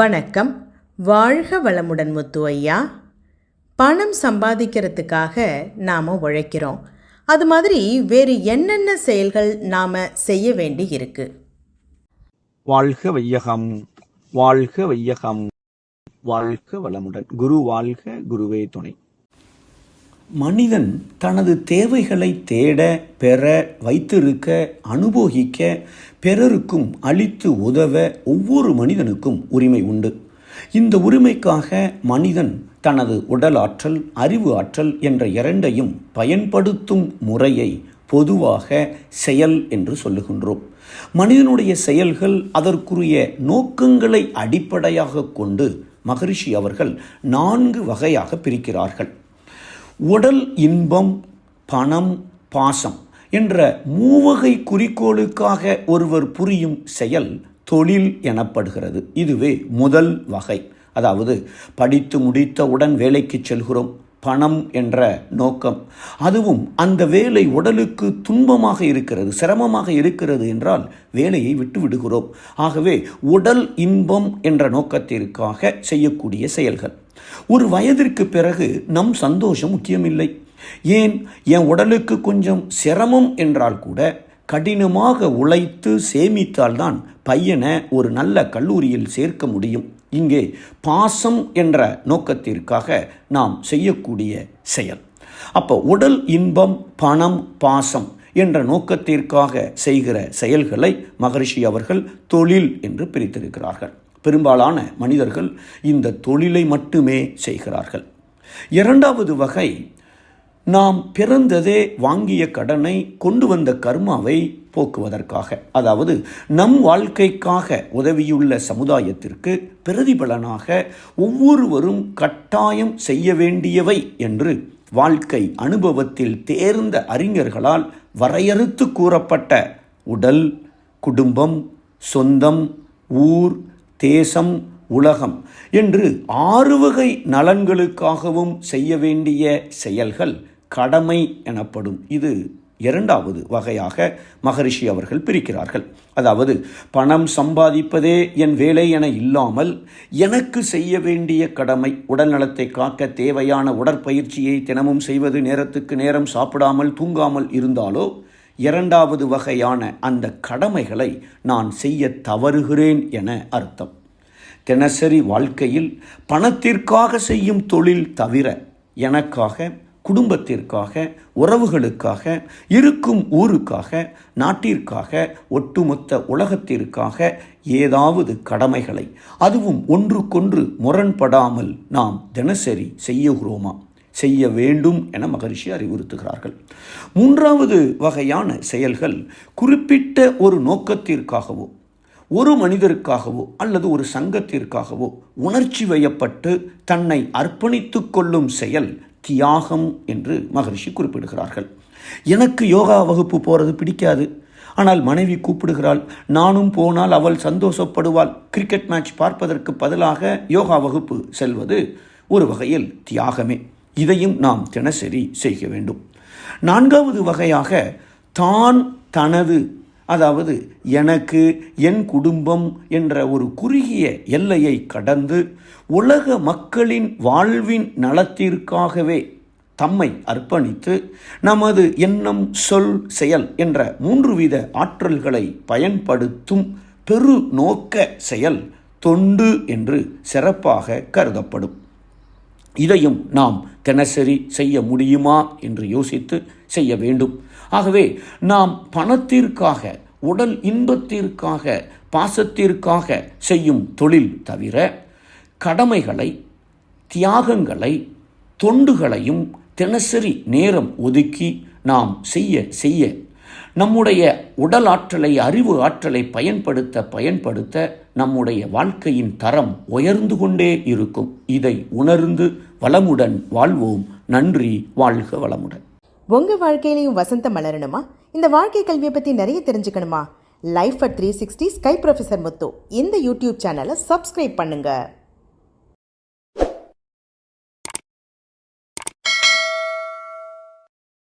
வணக்கம். வாழ்க வளமுடன் முத்து ஐயா. பணம் சம்பாதிக்கிறதுக்காக நாம் உழைக்கிறோம். அது மாதிரி வேறு என்னென்ன செயல்கள் நாம் செய்ய வேண்டி இருக்கு? வாழ்க வையகம் வாழ்க வையகம் வாழ்க வளமுடன். குரு வாழ்க குருவே துணை. மனிதன் தனது தேவைகளை தேட பெற வைத்திருக்க அனுபவிக்க பிறருக்கும் அளித்து உதவ ஒவ்வொரு மனிதனுக்கும் உரிமை உண்டு. இந்த உரிமைக்காக மனிதன் தனது உடல் ஆற்றல் அறிவு ஆற்றல் என்ற இரண்டையும் பயன்படுத்தும் முறையை பொதுவாக செயல் என்று சொல்லுகின்றோம். மனிதனுடைய செயல்கள் அதற்குரிய நோக்கங்களை அடிப்படையாக கொண்டு மகரிஷி அவர்கள் நான்கு வகையாக பிரிக்கிறார்கள். உடல் இன்பம் பணம் பாசம் என்ற மூவகை குறிக்கோளுக்காக ஒருவர் புரியும் செயல் தொழில் எனப்படுகிறது. இதுவே முதல் வகை. அதாவது படித்து முடித்தவுடன் வேலைக்கு செல்கிறோம் பணம் என்ற நோக்கம். அதுவும் அந்த வேலை உடலுக்கு துன்பமாக இருக்கிறது சிரமமாக இருக்கிறது என்றால் வேலையை விட்டு விடுகிறோம் ஆகவே உடல் இன்பம் என்ற நோக்கத்திற்காக செய்யக்கூடிய செயல்கள். ஒரு வயதிற்கு பிறகு நம் சந்தோஷம் முக்கியமில்லை. ஏன்? என் உடலுக்கு கொஞ்சம் சிரமம் என்றால் கூட கடினமாக உழைத்து சேமித்தால்தான் பையனை ஒரு நல்ல கல்லூரியில் சேர்க்க முடியும். இங்கே பாசம் என்ற நோக்கத்திற்காக நாம் செய்யக்கூடிய செயல். அப்போ உடல் இன்பம் பணம் பாசம் என்ற நோக்கத்திற்காக செய்கிற செயல்களை மகரிஷி அவர்கள் தொழில் என்று பிரித்திருக்கிறார்கள். பெரும்பாலான மனிதர்கள் இந்த தொழிலை மட்டுமே செய்கிறார்கள். இரண்டாவது வகை நாம் பிறந்ததே வாங்கிய கடனை கொண்டு வந்த கர்மாவை போக்குவதற்காக அதாவது நம் வாழ்க்கைக்காக உதவியுள்ள சமுதாயத்திற்கு பிரதிபலனாக ஒவ்வொருவரும் கட்டாயம் செய்ய வேண்டியவை என்று வாழ்க்கை அனுபவத்தில் தேர்ந்த அறிஞர்களால் வரையறுத்து கூறப்பட்ட உடல் குடும்பம் சொந்தம் ஊர் தேசம் உலகம் என்று ஆறுவகை நலன்களுக்காகவும் செய்ய வேண்டிய செயல்கள் கடமை எனப்படும். இது இரண்டாவது வகையாக மகரிஷி அவர்கள் பிரிக்கிறார்கள். அதாவது பணம் சம்பாதிப்பதே என் வேலை என இல்லாமல் எனக்கு செய்ய வேண்டிய கடமை உடல்நலத்தை காக்க தேவையான உடற்பயிற்சியை தினமும் செய்வது நேரத்துக்கு நேரம் சாப்பிடாமல் தூங்காமல் இருந்தாலோ இரண்டாவது வகையான அந்த கடமைகளை நான் செய்ய தவறுகிறேன் என அர்த்தம். தினசரி வாழ்க்கையில் பணத்திற்காக செய்யும் தொழில் தவிர எனக்காக குடும்பத்திற்காக உறவுகளுக்காக இருக்கும் ஊருக்காக நாட்டிற்காக ஒட்டுமொத்த உலகத்திற்காக ஏதாவது கடமைகளை அதுவும் ஒன்றுக்கொன்று முரண்படாமல் நாம் தினசரி செய்யுகிறோமா செய்ய வேண்டும் என மகரிஷி அறிவுறுத்துகிறார்கள். மூன்றாவது வகையான செயல்கள் குறிப்பிட்ட ஒரு நோக்கத்திற்காகவோ ஒரு மனிதருக்காகவோ அல்லது ஒரு சங்கத்திற்காகவோ உணர்ச்சி வயப்பட்டு தன்னை அர்ப்பணித்து கொள்ளும் செயல் தியாகம் என்று மகரிஷி குறிப்பிடுகிறார்கள். எனக்கு யோகா வகுப்பு போகிறது பிடிக்காது. ஆனால் மனைவி கூப்பிடுகிறாள் நானும் போனால் அவள் சந்தோஷப்படுவாள். கிரிக்கெட் மேட்ச் பார்ப்பதற்கு பதிலாக யோகா வகுப்பு செல்வது ஒரு வகையில் தியாகமே. இதையும் நாம் தினசரி செய்ய வேண்டும். நான்காவது வகையாக தான் தனது அதாவது எனக்கு என் குடும்பம் என்ற ஒரு குறுகிய எல்லையை கடந்து உலக மக்களின் வாழ்வின் நலத்திற்காகவே தம்மை அர்ப்பணித்து நமது எண்ணம் சொல் செயல் என்ற மூன்று வித ஆற்றல்களை பயன்படுத்தும் பெரு நோக்க செயல் தொண்டு என்று சிறப்பாக கருதப்படும். இதையும் நாம் தினசரி செய்ய முடியுமா என்று யோசித்து செய்ய வேண்டும். ஆகவே நாம் பணத்திற்காக உடல் இன்பத்திற்காக பாசத்திற்காக செய்யும் தொழில் தவிர கடமைகளை தியாகங்களை தொண்டுகளையும் தினசரி நேரம் ஒதுக்கி நாம் செய்ய செய்ய நம்முடைய உடல் ஆற்றலை அறிவு ஆற்றலை பயன்படுத்த பயன்படுத்த நம்முடைய வாழ்க்கையின் தரம் உயர்ந்து கொண்டே இருக்கும். இதை உணர்ந்து வளமுடன் வாழ்வோம். நன்றி. வாழ்க வளமுடன். உங்கள் வாழ்க்கையிலையும் வசந்தம் மலரணுமா? இந்த வாழ்க்கை கல்வியை பற்றி நிறைய தெரிஞ்சுக்கணுமா? Life at three sixty sky professor Muthu. இந்த யூடியூப் சேனலை சப்ஸ்கிரைப் பண்ணுங்கள்